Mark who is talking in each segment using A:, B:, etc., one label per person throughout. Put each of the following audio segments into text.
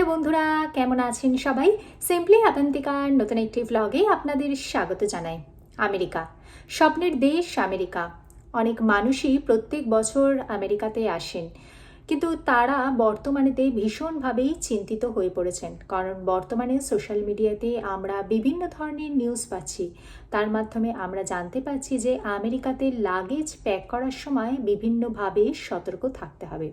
A: Hello বন্ধুরা, কেমন আছেন সবাই? সিম্পলি আপান্তিকার নতুন একটি ভ্লগে আপনাদের স্বাগত জানাই। আমেরিকা, স্বপ্নের দেশ আমেরিকা। অনেক মানুষই প্রত্যেক বছর আমেরিকাতে আসেন। কিন্তু তারা বর্তমানেতে ভীষণভাবেই চিন্তিত হয়ে পড়েছেন। কারণ বর্তমানে সোশ্যাল মিডিয়াতে আমরা বিভিন্ন ধরনের নিউজ পাচ্ছি। তার মাধ্যমে আমরা জানতে পারছি যে আমেরিকাতে লাগেজ প্যাক করার সময় বিভিন্নভাবে সতর্ক থাকতে হবে।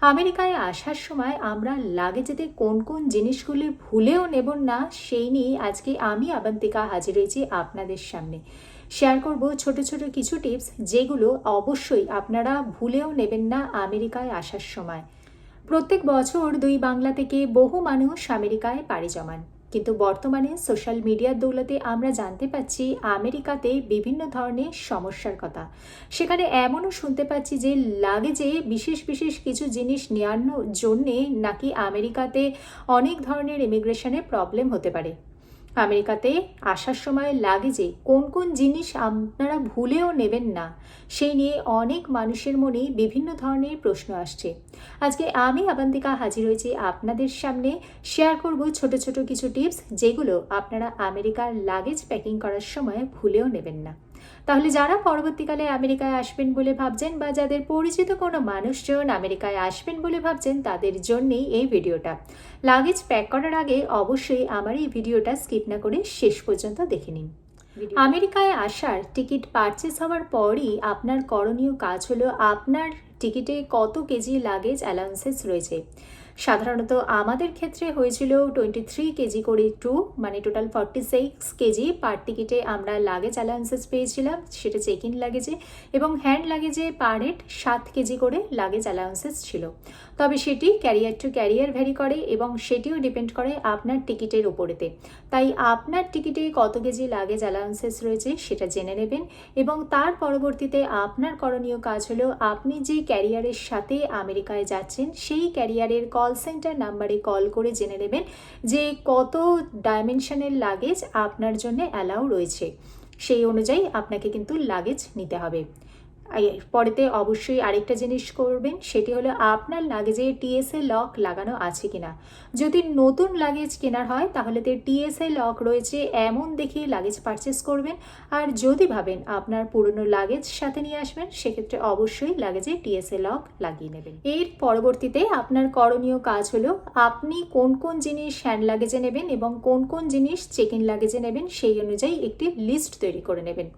A: আমেরিকায় আসার সময় আমরা লাগেজেতে কোন কোন জিনিসগুলি ভুলেও নেব না, সেই নিয়ে আজকে আমি আবান্তিকা হাজির হয়েছি আপনাদের সামনে। শেয়ার করব ছোট ছোট কিছু টিপস যেগুলো অবশ্যই আপনারা ভুলেও নেবেন না আমেরিকায় আসার সময়। প্রত্যেক বছর দুই বাংলা থেকে বহু মানুষ আমেরিকায় পাড়ি জমান। কিন্তু বর্তমানে সোশ্যাল মিডিয়ার দৌলতে আমরা জানতে পাচ্ছি আমেরিকাতে বিভিন্ন ধরনের সমস্যার কথা। সেখানে এমনও শুনতে পাচ্ছি যে লাগেজে বিশেষ বিশেষ কিছু জিনিস নেওয়ার জন্যে নাকি আমেরিকাতে অনেক ধরনের ইমিগ্রেশনে প্রবলেম হতে পারে। আমেরিকাতে আসার সময় লাগেজে কোন কোন জিনিস আপনারা ভুলেও নেবেন না। সেই নিয়ে অনেক মানুষের মনে বিভিন্ন ধরনের প্রশ্ন আসছে। আজকে আমি, আবান্তিকা, হাজির হয়েছি আপনাদের সামনে। শেয়ার করব ছোট ছোট কিছু টিপস যেগুলো আপনারা আমেরিকার লাগেজ প্যাকিং করার সময় ভুলেও নেবেন না। তাহলে যারা পরবর্তীকালে আমেরিকায় আসবেন বলে ভাবছেন বা যাদের পরিচিত কোনো মানুষজন আমেরিকায় আসবেন বলে ভাবছেন তাদের জন্যেই এই ভিডিওটা। লাগেজ প্যাক করার আগে অবশ্যই আমার এই ভিডিওটা স্কিপ না করে শেষ পর্যন্ত দেখে নিন। আমেরিকায় আসার টিকিট পারচেস হওয়ার পরই আপনার করণীয় কাজ হলো আপনার টিকিটে কত কেজি লাগেজ অ্যালাউন্সেস রয়েছে। সাধারণত আমাদের ক্ষেত্রে হয়েছিল টোয়েন্টি থ্রি কেজি করে টু মানে total forty six KG per টিকিটে আমরা লাগেজ অ্যালাউন্সেস পেয়েছিলাম, সেটা চেক ইন লাগেজে এবং হ্যান্ড লাগেজে পার হেড সাত কেজি করে লাগেজ অ্যালাউন্সেস ছিল। তবে সেটি ক্যারিয়ার টু ক্যারিয়ার ভ্যারি করে এবং সেটিও ডিপেন্ড করে আপনার টিকিটের উপরেতে। তাই আপনার টিকিটে কত কেজি লাগেজ অ্যালাউন্সেস রয়েছে সেটা জেনে নেবেন এবং তার পরবর্তীতে আপনার করণীয় কাজ হলো আপনি যে ক্যারিয়ারের সাথে আমেরিকায় যাচ্ছেন, সেই ক্যারিয়ারের কল সেন্টার নাম্বারে কল করে জেনে নেবেন যে কত ডাইমেনশনের লাগেজ আপনার জন্য অ্যালাউ রয়েছে। সেই অনুযায়ী আপনাকে কিন্তু লাগেজ নিতে হবে। পরেতে অবশ্যই আরেকটা জিনিস করবেন, সেটি হলো আপনার লাগেজে টিএসএ লক লাগানো আছে কিনা। যদি নতুন লাগেজ কেনার হয়, তাহলে তো টিএসএ লক রয়েছে, এমন দেখে লাগেজ পারচেস করবেন। আর যদি ভাবেন আপনার পুরনো লাগেজ সাথে নিয়ে আসবেন, সেক্ষেত্রে অবশ্যই লাগেজে টিএসএ লক লাগিয়ে নেবেন। এর পরবর্তীতে আপনার করণীয় কাজ হলো, আপনি কোন কোন জিনিস হ্যান্ড লাগেজে নেবেন এবং কোন কোন জিনিস চেক ইন লাগেজে নেবেন, সেই অনুযায়ী একটি লিস্ট তৈরি করে নেবেন।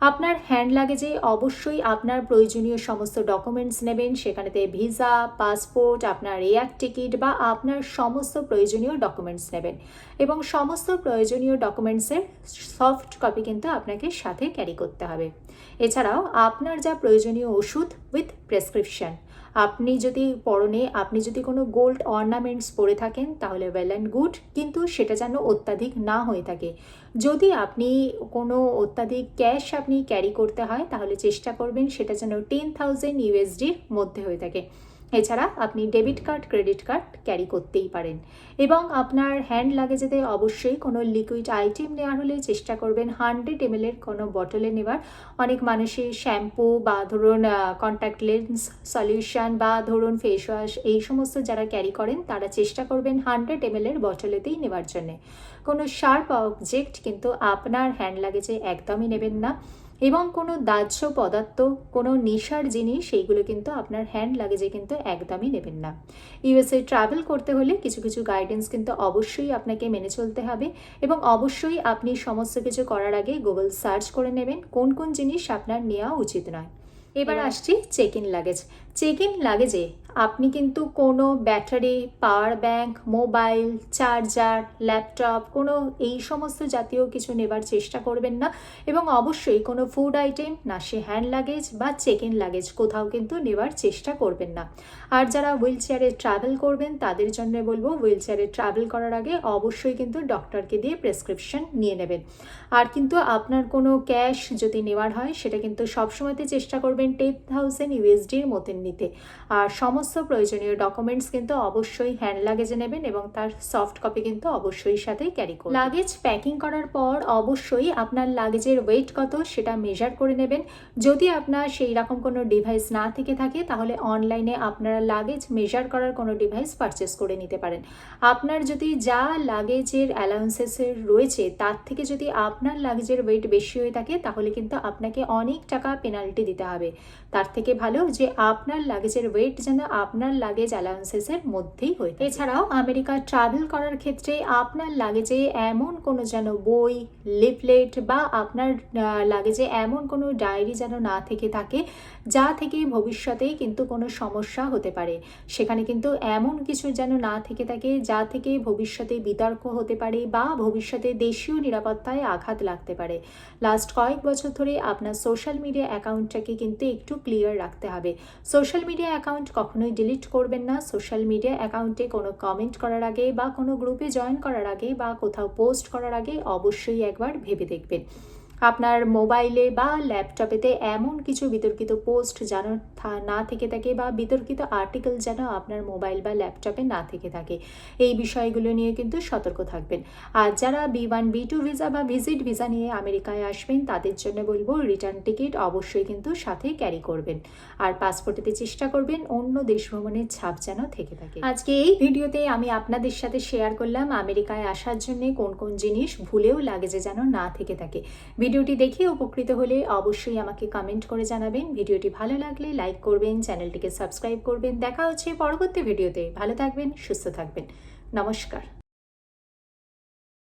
A: আপনার হ্যান্ড লাগেজে অবশ্যই আপনার প্রয়োজনীয় সমস্ত ডকুমেন্টস নেবেন। সেখানেতে ভিসা পাসপোর্ট আপনার এয়ার টিকিট বা আপনার সমস্ত প্রয়োজনীয় ডকুমেন্টস নেবেন। এবং সমস্ত প্রয়োজনীয় ডকুমেন্টসের সফট কপি কিন্তু আপনাকে সাথে ক্যারি করতে হবে। এছাড়াও আপনার যা প্রয়োজনীয় ওষুধ উইথ প্রেসক্রিপশন আপনি যদি পরনে, আপনি যদি কোনো গোল্ড অর্নামেন্টস পরে থাকেন, তাহলে ওয়েল অ্যান্ড গুড কিন্তু সেটা যেন অত্যাধিক না হয়ে থাকে। যদি আপনি কোনো অত্যাধিক ক্যাশ আপনি ক্যারি করতে হয়, তাহলে চেষ্টা করবেন সেটা যেন টেন থাউজেন্ড ইউএসডির মধ্যে হয়ে থাকে। এছাড়া আপনি debit card, credit card carry করতেই পারেন। এবং আপনার হ্যান্ড লাগেজেতে অবশ্যই কোনো লিকুইড আইটেম নেওয়ার হলে চেষ্টা করবেন হান্ড্রেড এম এর কোনো বটলে নেওয়ার। অনেক মানুষের শ্যাম্পু বা ধরুন কন্ট্যাক্ট লেন্স সলিউশন বা ধরুন ফেস ওয়াশ এই সমস্ত যারা ক্যারি করেন, তারা চেষ্টা করবেন হান্ড্রেড এম এর বটলেতেই নেওয়ার জন্যে। কোনো শার্প অবজেক্ট কিন্তু আপনার হ্যান্ড লাগেজে একদমই নেবেন না। এবং কোনো দাহ্য পদার্থ কোনো নেশার জিনিস সেইগুলো কিন্তু আপনার হ্যান্ড লাগেজে কিন্তু একদমই নেবেন না। ইউএসএ ট্রাভেল করতে হলে কিছু কিছু গাইডেন্স কিন্তু অবশ্যই আপনাকে মেনে চলতে হবে এবং অবশ্যই আপনি সমস্ত কিছু করার আগে গুগল সার্চ করে নেবেন কোন কোন জিনিস আপনার নেওয়া উচিত নয়। এবার আসছি check in luggage check in লাগেজে আপনি কিন্তু কোনো battery, power bank, mobile, charger, laptop, কোনো এই সমস্ত জাতীয় কিছু নেবার চেষ্টা করবেন না এবং অবশ্যই কোনো ফুড আইটেম, না সে হ্যান্ড লাগেজ বা চেক ইন লাগেজ কোথাও কিন্তু নেবার চেষ্টা করবেন না। আর যারা হুইল চেয়ারে ট্রাভেল করবেন, তাদের জন্য বলব হুইল চেয়ারে ট্রাভেল করার আগে অবশ্যই কিন্তু ডক্টরকে দিয়ে প্রেসক্রিপশন নিয়ে নেবেন। আর কিন্তু আপনার কোনো ক্যাশ যদি নেওয়ার হয়, সেটা কিন্তু সবসময়তে চেষ্টা করবেন টেন থাউজেন্ড ইউএসডির মতন নিতে। আর সমস্ত প্রয়োজনীয় ডকুমেন্টস কিন্তু অবশ্যই হ্যান্ড লাগেজে নেবেন এবং তার সফট কপি কিন্তু অবশ্যই সাথে ক্যারি করুন লাগেজ প্যাকিং করার পর অবশ্যই আপনার লাগেজের ওয়েট কত সেটা মেজার করে নেবেন। যদি আপনার সেই রকম কোনো ডিভাইস না থেকে থাকে, তাহলে অনলাইনে আপনারা লাগেজ মেজার করার কোনো ডিভাইস পারচেস করে নিতে পারেন। আপনার যদি যা লাগেজের অ্যালাউন্সেসের রয়েছে, তার থেকে যদি আপনার লাগেজের ওয়েট বেশি হয়ে থাকে, তাহলে কিন্তু আপনাকে অনেক টাকা পেনাল্টি দিতে হবে। তার থেকে ভালো যে আপনার লাগেজের ওয়েট যেন আপনার লাগেজ অ্যালাউন্সেসের মধ্যেই হয়ে। এছাড়াও আমেরিকা ট্রাভেল করার ক্ষেত্রে আপনার লাগেজে এমন কোনো যেন বই লিফলেট বা আপনার লাগেজে এমন কোনো ডায়েরি যেন না থেকে থাকে, যা থেকে ভবিষ্যতে কিন্তু কোনো সমস্যা হতে পারে। সেখানে কিন্তু এমন কিছু যেন না থেকে থাকে, যা থেকে ভবিষ্যতে বিতর্ক হতে পারে বা ভবিষ্যতে দেশীয় নিরাপত্তায় আঘাত লাগতে পারে। লাস্ট কয়েক বছর ধরে আপনার সোশ্যাল মিডিয়া অ্যাকাউন্টটাকে কিন্তু একটু ক্লিয়ার রাখতে হবে। সোশ্যাল মিডিয়া অ্যাকাউন্ট কখনোই ডিলিট করবেন না। সোশ্যাল মিডিয়া অ্যাকাউন্টে কোনো কমেন্ট করার আগে বা কোনো গ্রুপে জয়েন করার আগে বা কোথাও পোস্ট করার আগে অবশ্যই একবার ভেবে দেখবেন। আপনার মোবাইলে বা ল্যাপটপেতে এমন কিছু বিতর্কিত পোস্ট যেন না থেকে থাকে বা বিতর্কিত আর্টিকেল যেন আপনার মোবাইল বা ল্যাপটপে না থেকে থাকে। এই বিষয়গুলো নিয়ে কিন্তু সতর্ক থাকবেন। আর যারা B one, B two visa বা ভিজিট ভিসা নিয়ে আমেরিকায় আসবেন, তাদের জন্য বলব রিটার্ন টিকিট অবশ্যই কিন্তু সাথে ক্যারি করবেন। আর পাসপোর্টেতে চেষ্টা করবেন, অন্য দেশ ভ্রমণের ছাপ যেন থেকে থাকে। আজকে এই ভিডিওতে আমি আপনাদের সাথে শেয়ার করলাম আমেরিকায় আসার জন্য কোন কোন জিনিস ভুলেও লাগেজে যেন না থেকে থাকে। ভিডিওটি দেখে উপকৃত হলে অবশ্যই আমাকে কমেন্ট করে জানাবেন। ভিডিওটি ভালো লাগলে লাইক করবেন চ্যানেলটিকে সাবস্ক্রাইব করবেন। দেখা হচ্ছে পরবর্তী ভিডিওতে। ভালো থাকবেন, সুস্থ থাকবেন। নমস্কার।